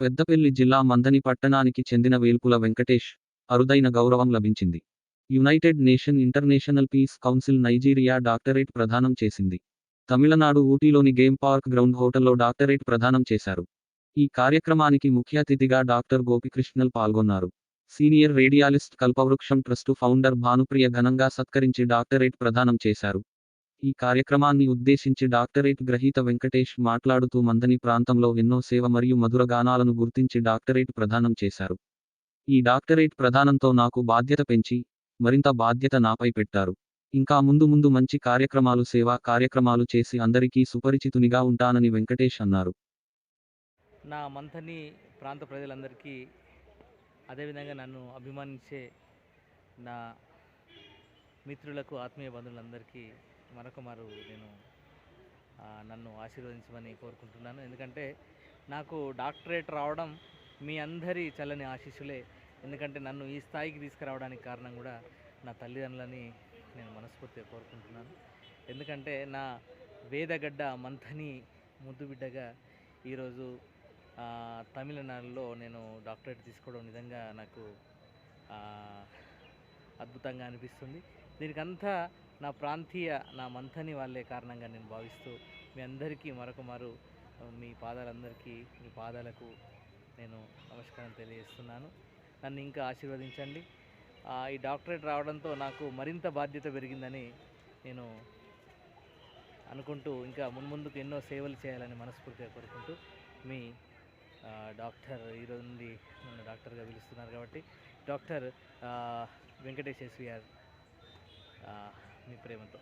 పెద్దపల్లి జిల్లా మందని పట్టణానికి చెందిన వేల్పుల వెంకటేష్ అరుదైన గౌరవం లభించింది. United Nation International Peace Council Nigeria doctorate ప్రదానం చేసింది. తమిళనాడు ఊటీలోని గేమ్ పార్క్ గ్రౌండ్ హోటల్లో డాక్టరేట్ ప్రదానం చేశారు. ఈ కార్యక్రమానికి ముఖ్య అతిథిగా డాక్టర్ గోపికృష్ణల్ పాల్గొన్నారు. సీనియర్ రేడియాలిస్ట్ కల్పవృక్షం ట్రస్టు ఫౌండర్ భానుప్రియ ఘనంగా సత్కరించి డాక్టరేట్ ప్రదానం చేశారు. ఈ కార్యక్రమాన్ని ఉద్దేశించి డాక్టరేట్ గ్రహీత వెంకటేష్ మాట్లాడుతూ మందని ప్రాంతంలో ఎన్నో సేవ మరియు మధుర గానాలను గుర్తించి డాక్టరేట్ ప్రదానం చేశారు. ఈ డాక్టరేట్ ప్రదానంతో నాకు బాధ్యత పెంచి మరింత బాధ్యత నాపై పెట్టారు. ఇంకా ముందు ముందు మంచి కార్యక్రమాలు సేవా కార్యక్రమాలు చేసి అందరికీ సుపరిచితునిగా ఉంటానని వెంకటేష్ అన్నారు. నా మంథని ప్రాంత ప్రజలందరికీ అదేవిధంగా నన్ను అభిమానించే నా మిత్రులకు ఆత్మీయ బంధువులందరికీ మరొక మారు నేను నన్ను ఆశీర్వదించమని కోరుకుంటున్నాను. ఎందుకంటే నాకు డాక్టరేట్ రావడం మీ అందరి చల్లని ఆశీస్సులే. ఎందుకంటే నన్ను ఈ స్థాయికి తీసుకురావడానికి కారణం కూడా నా తల్లిదండ్రులని నేను మనస్ఫూర్తిగా కోరుకుంటున్నాను. ఎందుకంటే నా వేదగడ్డ మంథని ముద్దు బిడ్డగా ఈరోజు తమిళనాడులో నేను డాక్టరేట్ తీసుకోవడం నిజంగా నాకు అద్భుతంగా అనిపిస్తుంది. దీనికంతా నా ప్రాంతీయ నా మంథని వాళ్ళే కారణంగా నేను భావిస్తూ మీ అందరికీ మరొక మరు మీ పాదాలందరికీ మీ పాదాలకు నేను నమస్కారం తెలియజేస్తున్నాను. నన్ను ఇంకా ఆశీర్వదించండి. ఈ డాక్టరేట్ రావడంతో నాకు మరింత బాధ్యత పెరిగిందని నేను అనుకుంటూ ఇంకా మున్ముందుకు ఎన్నో సేవలు చేయాలని మనస్ఫూర్తిగా కోరుకుంటూ మీ డాక్టర్ ఈరోజు నుండి నన్ను డాక్టర్గా పిలుస్తున్నారు కాబట్టి డాక్టర్ ఆ, వెంకటేష్ ఎస్విఆర్ మీ ప్రేమతో.